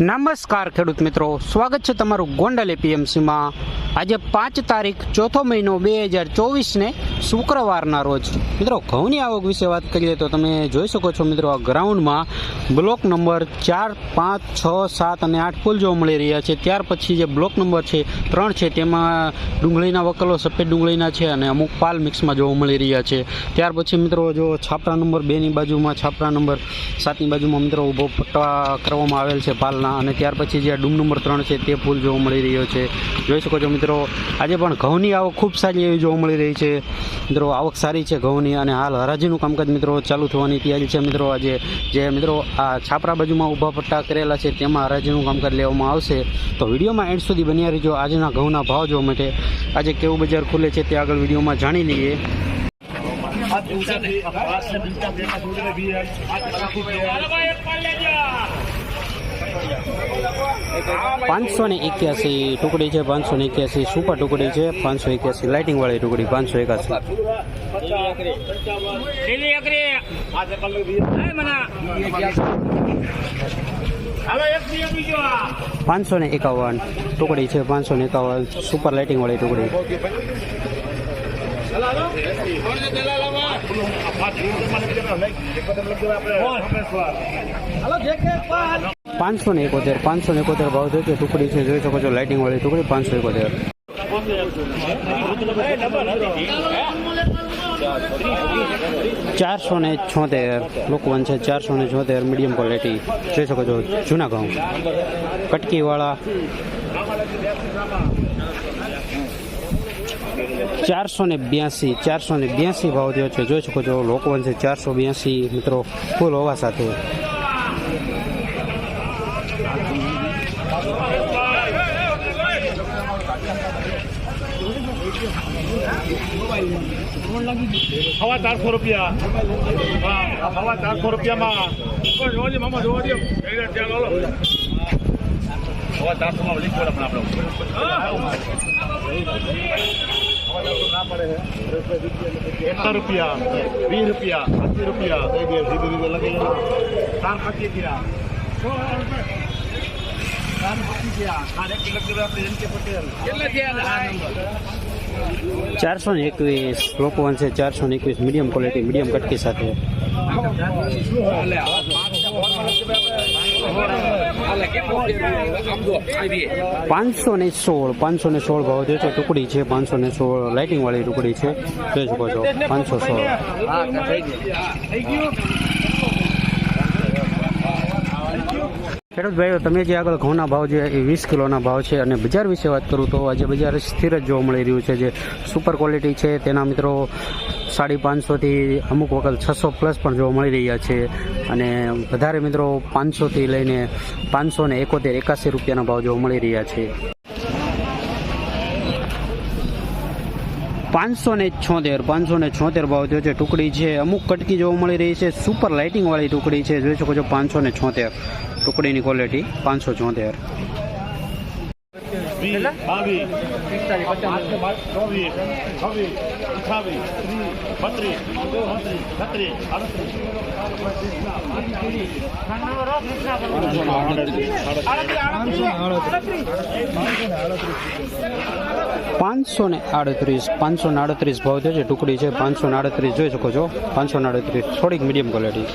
નમસ્કાર ખેડૂત મિત્રો. સ્વાગત છે તમારું ગોંડલ એપીએમસીમાં. આજે પાંચ તારીખ, ચોથો મહિનો બે હજાર ચોવીસને શુક્રવારના રોજ. મિત્રો, ઘઉંની આવક વિશે વાત કરીએ તો તમે જોઈ શકો છો મિત્રો, આ ગ્રાઉન્ડમાં બ્લોક નંબર ચાર, પાંચ, છ, સાત અને આઠ ફૂલ જોવા મળી રહ્યા છે. ત્યાર પછી જે બ્લોક નંબર છે, ત્રણ છે, તેમાં ડુંગળીના વકલો, સફેદ ડુંગળીના છે અને અમુક પાલ મિક્સમાં જોવા મળી રહ્યા છે. ત્યાર પછી મિત્રો, જો છાપરા નંબર બેની બાજુમાં છાપરા નંબર સાતની બાજુમાં મિત્રો ઊભો પટ્ટા કરવામાં આવેલ છે પાલના. અને ત્યાર પછી જે ડુંગ નંબર ત્રણ છે તે ફૂલ જોવા મળી રહ્યો છે જોઈ શકો છો મિત્રો આજે પણ ઘઉંની આવક ખૂબ સારી એવી જોવા મળી રહી છે મિત્રો આવક સારી છે ઘઉંની અને હાલ હરાજીનું કામકાજ મિત્રો ચાલુ થવાની તૈયારી છે મિત્રો આજે જે મિત્રો આ છાપરા બાજુમાં ઊભા પટ્ટા કરેલા છે તેમાં હરાજીનું કામકાજ લેવામાં આવશે તો વિડીયોમાં એન્ડ સુધી બન્યા રહીજો આજના ઘઉંના ભાવ જોવા માટે આજે કેવું બજાર ખુલે છે તે આગળ વિડીયોમાં જાણી લઈએ પાંચસો ને એક્યાસી ટુકડી છે, પાંચસો ને એક્યાસી સુપર ટુકડી છે, પાંચસો એક્યાસી લાઇટિંગ વાળી ટુકડી, પાંચસો એકાસી. પાંચસો ને એકાવન ટુકડી છે, પાંચસો ને એકાવન સુપર લાઇટિંગ વાળી ટુકડી. પાંચસો ને એકોતેર, પાંચસો ને એકોતેર ભાવ થયો છે. ટુકડી છે, જોઈ શકો છો લાઇટિંગ વાળી ટુકડી, પાંચસો એકોતેર. ચારસો ને છોતેર, લોકવન છે, ચારસો ને છોતેર મીડિયમ ક્વોલિટી જોઈ શકો છો, જૂના ઘઉં. કટકીવાળા. ચારસો ને બ્યાસી, ચારસો ને બ્યાસી ભાવ થયો છે. જોઈ શકો છો, લોકવન છે, ચારસો બ્યાસી, મિત્રો. ફૂલ હોવા સાથે. સવા ચારસો રૂપિયા. સવા ચારસો રૂપિયામાં. જોવા મામા જોવા દે. સવા ચારસો માં લીક પડે પણ આપણે. એકસો રૂપિયા વીસ રૂપિયા અસી રૂપિયા. ચાર પચીસ ગયા ચારસો ને એકવીસ લોકવન છે, ચારસો ને એકવીસ મીડિયમ ક્વોલિટી મીડિયમ કટકી સાથે. પાંચસો ને સોળ, પાંચસો ને સોળ ભાવ થયો છે, ટુકડી છે, પાંચસો ને સોળ લાઇટિંગ વાળી ટુકડી છે. જોઈ શકો છો, પાંચસો સોળ. ખેડૂત તમે જે આગળ ઘઉંના ભાવ છે એ વીસ કિલોના ભાવ છે અને બજાર વિશે વાત કરું તો આજે બજાર સ્થિર જ જોવા મળી રહ્યું છે. જે સુપર ક્વોલિટી છે, તેના મિત્રો સાડી પાંચસોથી અમુક વખત છસો પ્લસ પણ જોવા મળી રહ્યા છે. અને વધારે મિત્રો પાંચસોથી લઈને પાંચસો ને એકોતેર એકાસી રૂપિયાના ભાવ જોવા મળી રહ્યા છે. પાંચસો ને છોતેર પાંચસો ને છોતેર ભાવ થયો છે. ટુકડી છે, અમુક કટકી જોવા મળી રહી છે. સુપર લાઇટિંગ વાળી ટુકડી છે. જોઈ શકો છો પાંચસો ને છોતેર. ટુકડીની ક્વોલિટી પાંચસો છોતેર વીસ બાવીસ ચોવીસ છવ્વીસ અઠાવીસ ત્રીસ બત્રીસ ચોત્રીસ છત્રીસ પાંચસો ને આડત્રીસ પાંચસો ને આડત્રીસ ભાવ થયો છે ટુકડી છે પાંચસો ને આડત્રીસ જોઈ શકો છો? પાંચસો ને આડત્રીસ થોડીક મીડિયમ ક્વોલિટી